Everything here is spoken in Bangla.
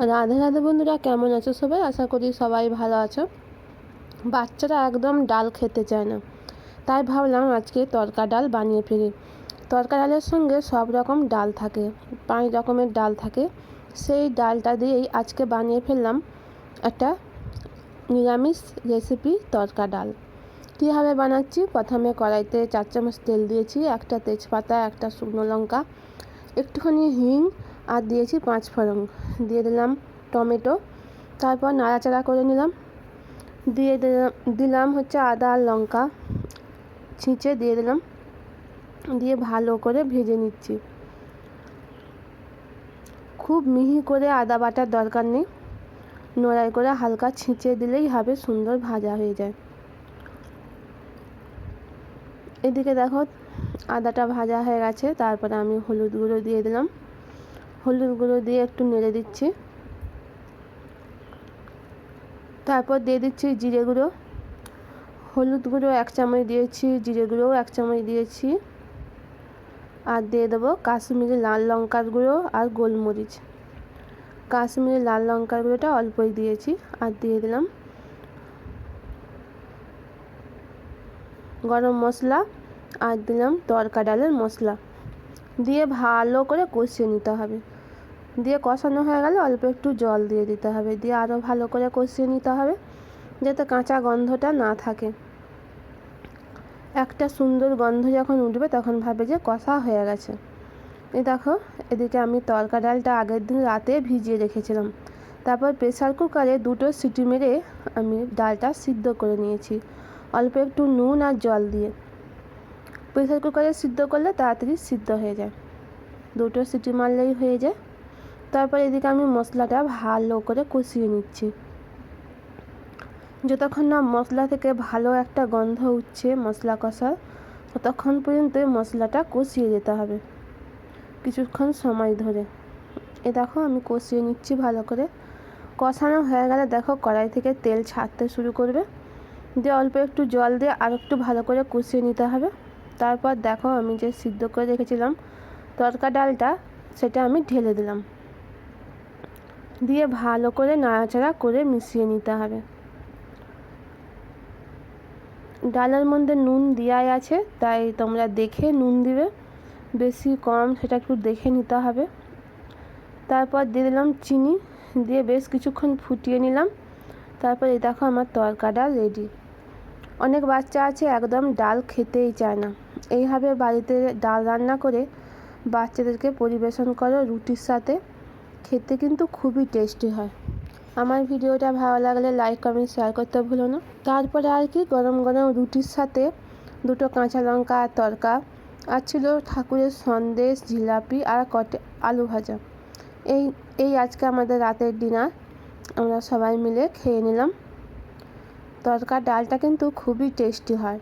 রাধে রাধে বন্ধুরা, কেমন আছো সবাই? আশা করি সবাই ভালো আছো। বাচ্চারা একদম ডাল খেতে চায় না। তাই ভাবলাম আজকে তরকা ডাল বানিয়ে ফেলি। তরকা ডালের সঙ্গে সব রকম ডাল থাকে, পাঁচ রকমের ডাল থাকে। সেই ডালটা দিয়েই আজকে বানিয়ে ফেললাম একটা নিরামিষ রেসিপি তরকা ডাল। কীভাবে বানাচ্ছি? প্রথমে কড়াইতে চার চামচ তেল দিয়েছি, একটা তেজপাতা, একটা শুকনো লঙ্কা, একটুখানি হিং আর দিয়েছি পাঁচ ফোড়ন। দিয়ে দিলাম টমেটো। তারপর নাড়াচাড়া করে নিলাম। দিয়ে দিলাম হচ্ছে আদা আর লঙ্কা। ছিঁচে দিয়ে দিলাম। দিয়ে ভালো করে ভেজে নিচ্ছি। খুব মিহি করে আদা বাটার দরকার নেই। নোড়াই করে হালকা ছিঁচে দিলেই হবে, সুন্দর ভাজা হয়ে যায়। এদিকে দেখো, আদাটা ভাজা হয়ে গেছে। তারপরে আমি হলুদ গুঁড়ো দিয়ে দিলাম। হলুদ গুঁড়ো দিয়ে একটু নেড়ে দিচ্ছি। তারপর দিয়ে দিচ্ছি জিরে গুঁড়ো। হলুদ গুঁড়ো এক চামচ দিয়েছি, জিরে গুঁড়োও এক চামচ দিয়েছি। আর দিয়ে দেবো কাশ্মীরি লাল লঙ্কার গুঁড়ো আর গোলমরিচ। কাশ্মীরি লাল লঙ্কার গুঁড়োটা অল্পই দিয়েছি আর দিয়ে দিলাম গরম মশলা আর দিলাম তরকা ডালের মশলা। দিয়ে ভালো করে কষিয়ে নিতে হবে। দিয়ে কষানো হয়ে গেলে অল্প একটু জল দিয়ে দিতে হবে। দিয়ে আরও ভালো করে কষিয়ে নিতে হবে যাতে কাঁচা গন্ধটা না থাকে। একটা সুন্দর গন্ধ যখন উঠবে তখন ভাবে যে কষা হয়ে গেছে। এই দেখো, এদিকে আমি তরকা ডালটা আগের দিন রাতে ভিজিয়ে রেখেছিলাম। তারপর প্রেসার কুকারে দুটো সিটি মেরে আমি ডালটা সিদ্ধ করে নিয়েছি। অল্প একটু নুন আর জল দিয়ে। প্রেসার কুকারে সিদ্ধ করলে তাড়াতাড়ি সিদ্ধ হয়ে যায়। দুটো সিটি মারলেই হয়ে যায়। তারপর এদিকে আমি মশলাটা ভালো করে কষিয়ে নিচ্ছি। যতক্ষণ না মশলা থেকে ভালো একটা গন্ধ উঠছে মশলা কষার, ততক্ষণ পর্যন্ত মশলাটা কষিয়ে যেতে হবে কিছুক্ষণ সময় ধরে। এ দেখো আমি কষিয়ে নিচ্ছি ভালো করে। কষানো হয়ে গেলে দেখো কড়াই থেকে তেল ছাড়তে শুরু করবে। দিয়ে অল্প একটু জল দিয়ে আর একটু ভালো করে কষিয়ে নিতে হবে। তারপর দেখো আমি যে সিদ্ধ করে রেখেছিলাম তরকা ডালটা, সেটা আমি ঢেলে দিলাম। দিয়ে ভালো করে নাড়াচাড়া করে মিশিয়ে নিতে হবে। ডালের মধ্যে নুন দেওয়াই আছে, তাই তোমরা দেখে নুন দিবে। বেশি কম সেটা একটু দেখে নিতে হবে। তারপর দিয়ে দিলাম চিনি, দিয়ে বেশ কিছুক্ষণ ফুটিয়ে নিলাম। তারপর এই দেখো আমার তরকা ডাল রেডি অনেক বাচ্চা আছে, একদম ডাল খেতেই চায় না। এইভাবে বাড়িতে ডাল রান্না করে বাচ্চাদেরকে পরিবেশন করো রুটির সাথে। খেতে কিন্তু খুবই টেস্টি হয়। আমার ভিডিওটা ভালো লাগলে লাইক কমেন্ট শেয়ার করতে ভুলো না। তারপরে আর কি, গরম গরম রুটির সাথে দুটো কাঁচা লঙ্কা আর তরকা আর ছিল ঠাকুরের সন্দেশ, জিলাপি আর কটে আলু ভাজা। এই এই আজকে আমাদের রাতের ডিনার আমরা সবাই মিলে খেয়ে নিলাম। তরকার ডালটা কিন্তু খুবই টেস্টি হয়।